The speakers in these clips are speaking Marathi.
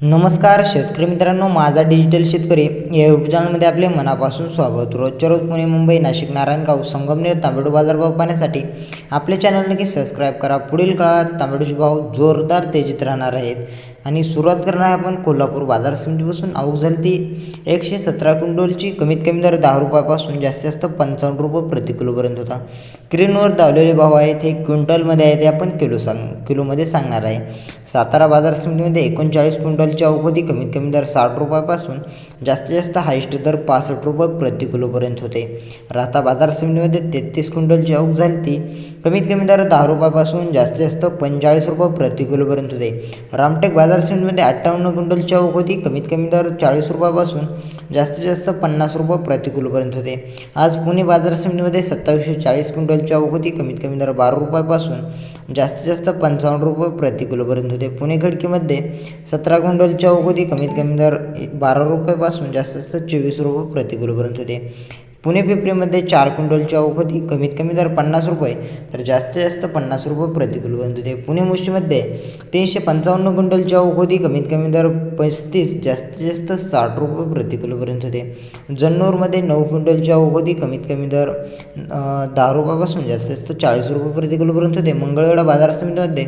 नमस्कार शेतकरी मित्रांनो माझा डिजिटल शेतकरी या यूट्यूब चॅनलमध्ये आपले मनापासून स्वागत. रोजच्या रोज पुणे मुंबई नाशिक नारायणगाव संगमनेर तांबेडू बाजारभाव पाहण्यासाठी आपले चॅनल नक्की सबस्क्राईब करा. पुढील काळात तांबेडूचे भाव जोरदार तेजीत राहणार आहेत आणि सुरुवात करणार आहे आपण कोल्हापूर बाजार समितीपासून. आवक झाली ती एकशे सतरा क्विंटलची. कमीत कमी दर दहा रुपयापासून जास्तीत जास्त पंचावन्न रुपये प्रति किलोपर्यंत होता. क्रीनवर दावलेले भाव आहेत हे क्विंटलमध्ये आहे ते आपण किलो सांग किलोमध्ये सांगणार आहे. सातारा बाजार समितीमध्ये एकोणचाळीस क्विंटल आवक अवधी कमीत कमी दर साठ रुपयापासून जास्तीत जास्त हायस्ट दर पासष्ट रुपये प्रति किलोपर्यंत होते. राहता बाजार समितीमध्ये तेहतीस क्विंटलची आवक झाली ती कमीत कमी दर दहा रुपयापासून जास्तीत जास्त पंचेचाळीस रुपये प्रति किलोपर्यंत होते. रामटेक बाजार समितीमध्ये अठ्ठावन्न क्विंटलची आवक होती. कमीत कमी दर चाळीस रुपयापासून जास्तीत जास्त पन्नास रुपये प्रति किलोपर्यंत होते. आज पुणे बाजार समितीमध्ये सत्तावीसशे चाळीस क्विंटलची आवक होती. कमीत कमी दर बारा रुपयापासून जास्तीत जास्त पंचावन्न रुपये प्रति किलोपर्यंत होते. पुणे खडकीमध्ये सतरा क्विंटलची आवक होती कमीत कमी दर बारा रुपयापासून जास्तीत जास्त चोवीस रुपये प्रति किलोपर्यंत होते. पुणे पिंपरीमध्ये चार क्विंटलची आवक होती कमीत कमी दर पन्नास रुपये तर जास्तीत जास्त पन्नास रुपये प्रति बनत होते पुणे मुशीमध्ये तीनशे पंचावन्न क्विंटलची आवक होती कमीत कमी दर पस्तीस जास्तीत जास्त साठ रुपये प्रतिकिलोपर्यंत होते जन्नूरमध्ये नऊ क्विंटलची आवक होती कमीत कमी दर दहा रुपयापासून जास्तीत जास्त चाळीस रुपये प्रतिकिलोपर्यंत होते मंगळवेढा बाजार समितीमध्ये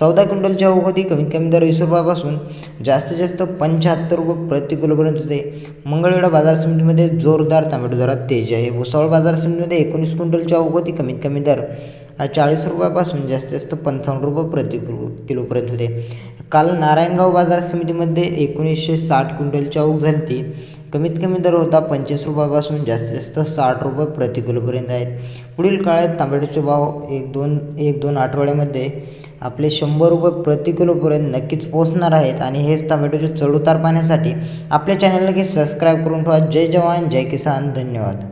चौदा क्विंटलची आवक होती कमीत कमी दर वीस रुपयापासून जास्तीत जास्त पंच्याहत्तर रुपये प्रतिकिलोपर्यंत होते मंगळवेढा बाजार समितीमध्ये जोरदार टोमॅटो दरात तेज आहे. भुसावळ बाजार समितीमध्ये एकोणीस क्विंटलच्या अवगती कमीत कमी दर चाळीस रुपयापासून जास्तीत जास्त पंचावन्न रुपये प्रति किलोपर्यंत होते. काल नारायणगाव बाजार समितीमध्ये एकोणीसशे साठ क्विंटलची आवक झाली ती कमीत कमी दर होता पंचवीस रुपयापासून जास्तीत जास्त साठ रुपये प्रति किलोपर्यंत आहेत पुढील काळात तांबड्याचे भाव एक दोन एक दोन आठवड्यामध्ये आपले शंभर रुपये प्रति किलोपर्यंत नक्कीच पोहोचणार आहेत आणि हेच टोमॅटोचे चढउतार पाहण्यासाठी आपल्या चॅनलला की सबस्क्राईब करून ठेवा. जय जवान जय किसान धन्यवाद.